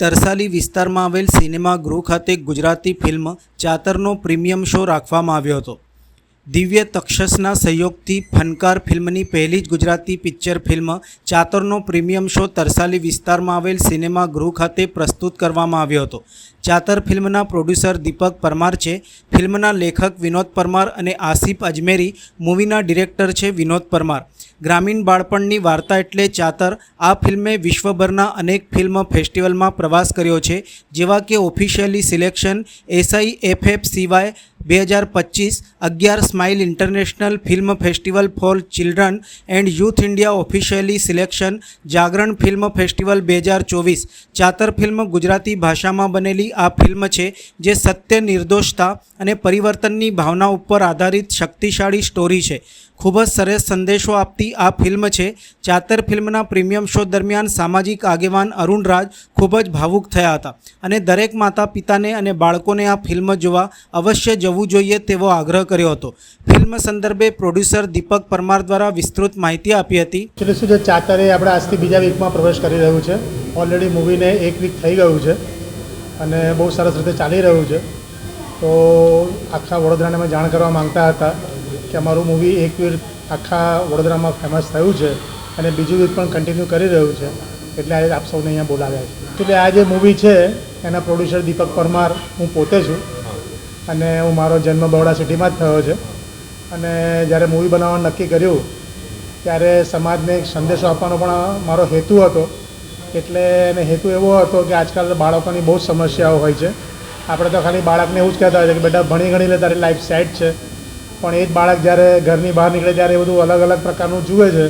તરસાલી વિસ્તારમાં આવેલ સિનેમા ગૃહ ખાતે ગુજરાતી ફિલ્મ ચાતરનો પ્રીમિયમ શો રાખવામાં આવ્યો હતો. દિવ્ય તક્ષસના સહયોગથી ફનકાર ફિલ્મની પહેલી જ ગુજરાતી પિક્ચર ફિલ્મ ચાતરનો પ્રીમિયમ શો તરસાલી વિસ્તારમાં આવેલ સિનેમા ગૃહ ખાતે પ્રસ્તુત કરવામાં આવ્યો હતો. ચાતર ફિલ્મના પ્રોડ્યુસર દીપક પરમાર છે. ફિલ્મના લેખક વિનોદ પરમાર અને આસિફ અજમેરી, મૂવીના ડિરેક્ટર છે વિનોદ પરમાર. ગ્રામીણ બાળપણની વાર્તા એટલે ચાતર આ ફિલ્મે વિશ્વભરના અનેક ફિલ્મ ફેસ્ટિવલમાં પ્રવાસ કર્યો છે, જેવા કે ઓફિશિયલી સિલેક્શન એસઆઈ એફએફ સિવાય બે હજાર પચીસ, અગિયાર smile international film festival for children and youth India officially selection Jagran film festival બે હજાર ચોવીસ. ચાતર ફિલ્મ ગુજરાતી ભાષામાં બનેલી આ ફિલ્મ છે, જે સત્ય, નિર્દોષતા અને પરિવર્તનની ભાવના ઉપર આધારિત શક્તિશાળી સ્ટોરી છે. ખૂબ જ સરસ સંદેશો આપતી આ ફિલ્મ છે. ચાતર ફિલ્મના પ્રીમિયમ શો દરમિયાન સામાજિક આગેવાન અરુણ રાજ ખૂબ જ ભાવુક થયા હતા અને દરેક માતા પિતાને અને બાળકોને આ ફિલ્મ જોવા અવશ્ય જવું જોઈએ તેવો આગ્રહ કર્યો હતો. ફિલ્મ સંદર્ભે પ્રોડ્યુસર દીપક પરમાર દ્વારા વિસ્તૃત માહિતી આપી હતી. શું છે, ચાતરે આપણે આજથી બીજા વીકમાં પ્રવેશ કરી રહ્યું છે. ઓલરેડી મૂવીને એક વીક થઈ ગયું છે. અને બહુ સરસ રીતે ચાલી રહ્યું છે. તો આખા વડોદરાને અમે જાણ કરવા માંગતા હતા કે અમારું મૂવી એક વીર આખા વડોદરામાં ફેમસ થયું છે અને બીજું વીર પણ કન્ટિન્યુ કરી રહ્યું છે. એટલે આજે આપ સૌને અહીંયા બોલાવ્યા છે. એટલે આ જે મૂવી છે, એના પ્રોડ્યુસર દીપક પરમાર, હું પોતે છું. અને હું મારો જન્મ બરોડા સિટીમાં જ થયો છે. અને જ્યારે મૂવી બનાવવાનું નક્કી કર્યું, ત્યારે સમાજને એક સંદેશો આપવાનો પણ મારો હેતુ હતો. એટલે એને હેતુ એવો હતો કે આજકાલ બાળકોની બહુ સમસ્યાઓ હોય છે. આપણે તો ખાલી બાળકને એવું જ કહેતા હોય છે કે બેટા ભણી ગણી લે તારી લાઈફ સેટ છે. પણ એ જ બાળક જ્યારે ઘરની બહાર નીકળે ત્યારે એ બધું અલગ અલગ પ્રકારનું જુએ છે,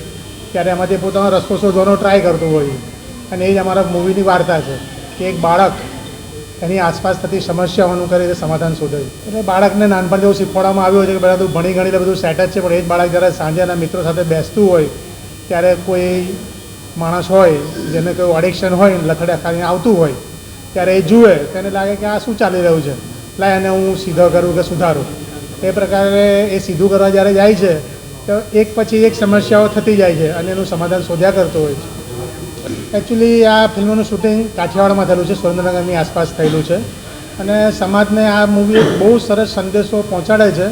ત્યારે એમાંથી પોતાનો રસ્તો શોધવાનો ટ્રાય કરતું હોય અને એ જ અમારા મૂવીની વાર્તા છે કે એક બાળક એની આસપાસ થતી સમસ્યાઓનું કરી સમાધાન શોધે એટલે બાળકને નાનપણથી એવું શીખવાડવામાં આવ્યું છે કે બધા તું ભણી ગણી લે બધું સેટ જ છે, પણ એ જ બાળક જ્યારે સાંજે મિત્રો સાથે બેસતું હોય, ત્યારે કોઈ માણસ હોય, જેને કોઈ એડિક્શન હોય લથડે ખાઈને આવતું હોય, ત્યારે એ જુએ, તેને લાગે કે આ શું ચાલી રહ્યું છે? લાય એને હું સીધો કરું કે સુધારું? એ પ્રકારે એ સીધું કરવા જ્યારે જાય છે, તો એક પછી એક સમસ્યાઓ થતી જાય છે અને એનું સમાધાન શોધ્યા કરતો હોય છે. એકચ્યુઅલી આ ફિલ્મનું શૂટિંગ કાઠિયાવાડમાં થયેલું છે, સુરેન્દ્રનગરની આસપાસ થયેલું છે. અને સમાજને આ મૂવી બહુ સરસ સંદેશો પહોંચાડે છે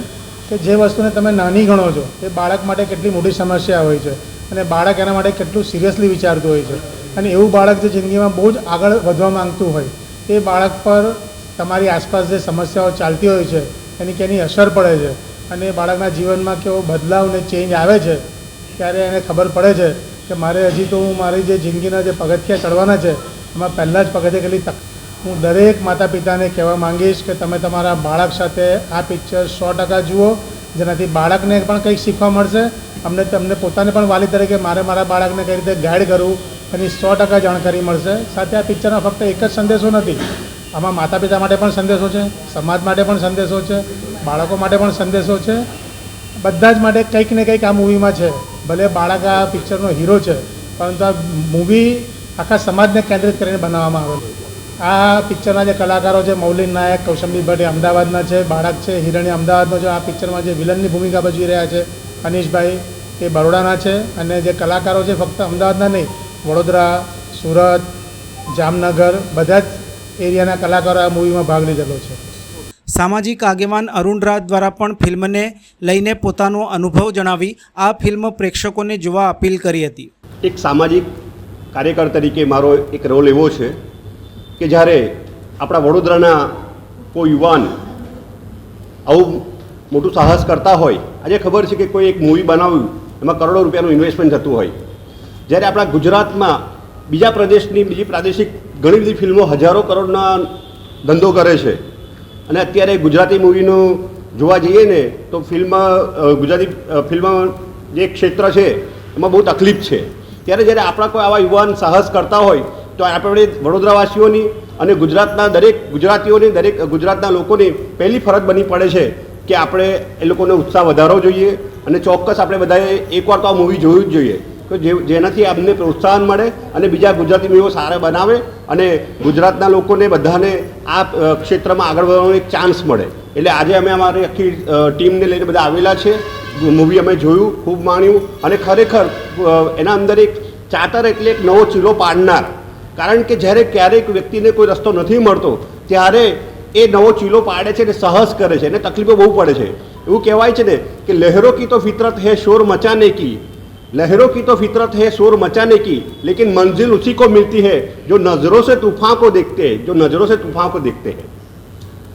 કે જે વસ્તુને તમે નાની ગણો છો, એ બાળક માટે કેટલી મોટી સમસ્યા હોય છે. અને બાળક એના માટે કેટલું સિરિયસલી વિચારતું હોય છે. અને એવું બાળક જે જિંદગીમાં બહુ જ આગળ વધવા માંગતું હોય, એ બાળક પર તમારી આસપાસ જે સમસ્યાઓ ચાલતી હોય છે, એની કેની અસર પડે છે. અને બાળકના જીવનમાં કેવો બદલાવ ને ચેન્જ આવે છે, ત્યારે એને ખબર પડે છે કે મારે હજી તો હું મારી જે જિંદગીના જે પગથિયા ચડવાના છે, એમાં પહેલાં જ પગથિયા કેટલી તક હું દરેક માતા પિતાને કહેવા માંગીશ કે તમે તમારા બાળક સાથે આ પિક્ચર સો ટકા જુઓ, જેનાથી બાળકને પણ કંઈક શીખવા મળશે અમને તમને પોતાને પણ વાલી તરીકે મારે મારા બાળકને કઈ રીતે ગાઈડ કરવું એની સો ટકા જાણકારી મળશે. સાથે આ પિક્ચરમાં ફક્ત એક જ સંદેશો નથી. આમાં માતા પિતા માટે પણ સંદેશો છે, સમાજ માટે પણ સંદેશો છે, બાળકો માટે પણ સંદેશો છે. બધા જ માટે કંઈક ને કંઈક આ મૂવીમાં છે. ભલે બાળક આ પિક્ચરનો હીરો છે, પરંતુ આ મૂવી આખા સમાજને કેન્દ્રિત કરીને બનાવવામાં આવેલું આ પિક્ચરના જે કલાકારો છે, મૌલિન નાયક, કૌશંબી ભટ્ટ અમદાવાદના છે, બાળક છે હિરણી અમદાવાદનો છે. આ પિક્ચરમાં જે વિલનની ભૂમિકા ભજવી રહ્યા છે, અનીશભાઈ એ બરોડાના છે અને જે કલાકારો છે ફક્ત અમદાવાદના નહીં વડોદરા સુરત જામનગર બધા જ એરિયાના કલાકારો આ મૂવીમાં ભાગ લીધેલો છે. સામાજિક આગેવાન અરુણ રાજ દ્વારા પણ ફિલ્મને લઈને પોતાનો અનુભવ જણાવી આ ફિલ્મ પ્રેક્ષકોને જોવા અપીલ કરી હતી. એક સામાજિક કાર્યકર તરીકે મારો એક રોલ એવો છે કે જ્યારે આપણા વડોદરાના કોઈ યુવાન આવું મોટું સાહસ કરતા હોય આજે ખબર છે કે કોઈ એક મૂવી બનાવ્યું એમાં કરોડો રૂપિયાનું ઇન્વેસ્ટમેન્ટ થતું હોય. જ્યારે આપણા ગુજરાતમાં બીજા પ્રદેશની બીજી પ્રાદેશિક ઘણી બધી ફિલ્મો હજારો કરોડના ધંધો કરે છે. અને અત્યારે ગુજરાતી મૂવીનું જોવા જઈએ ને, તો ફિલ્મ ગુજરાતી ફિલ્મ જે ક્ષેત્ર છે, એમાં બહુ તકલીફ છે. ત્યારે જ્યારે આપણા કોઈ આવા યુવાન સાહસ કરતા હોય, તો આપણે વડોદરાવાસીઓની અને ગુજરાતના દરેક ગુજરાતીઓની, દરેક ગુજરાતના લોકોની પહેલી ફરજ બની પડે છે કે આપણે એ લોકોને ઉત્સાહ વધારવો જોઈએ અને ચોક્કસ આપણે બધાએ એકવાર તો આ મૂવી જોયું જ જોઈએ. કે જેનાથી અમને પ્રોત્સાહન મળે અને બીજા ગુજરાતી મૂવીઓ સારા બનાવે અને ગુજરાતના લોકોને બધાને આ ક્ષેત્રમાં આગળ વધવાનો એક ચાન્સ મળે. એટલે આજે અમે અમારી આખી ટીમને લઈને બધા આવેલા છે. મૂવી અમે જોયું, ખૂબ માણ્યું અને ખરેખર એના અંદર એક ચાતર એટલે એક નવો ચીલો પાડનાર. કારણ કે જ્યારે ક્યારેક વ્યક્તિને કોઈ રસ્તો નથી મળતો, ત્યારે એ નવો ચીલો પાડે છે અને સાહસ કરે છે અને તકલીફો બહુ પડે છે. એવું કહેવાય છે ને કે લહેરો કી તો ફિતરત હે શોર મચાને કી लहरों की तो फितरत है शोर मचाने की लेकिन मंजिल उसी को मिलती है जो नज़रों से तूफान को देखते हैं जो नज़रों से तूफान को देखते हैं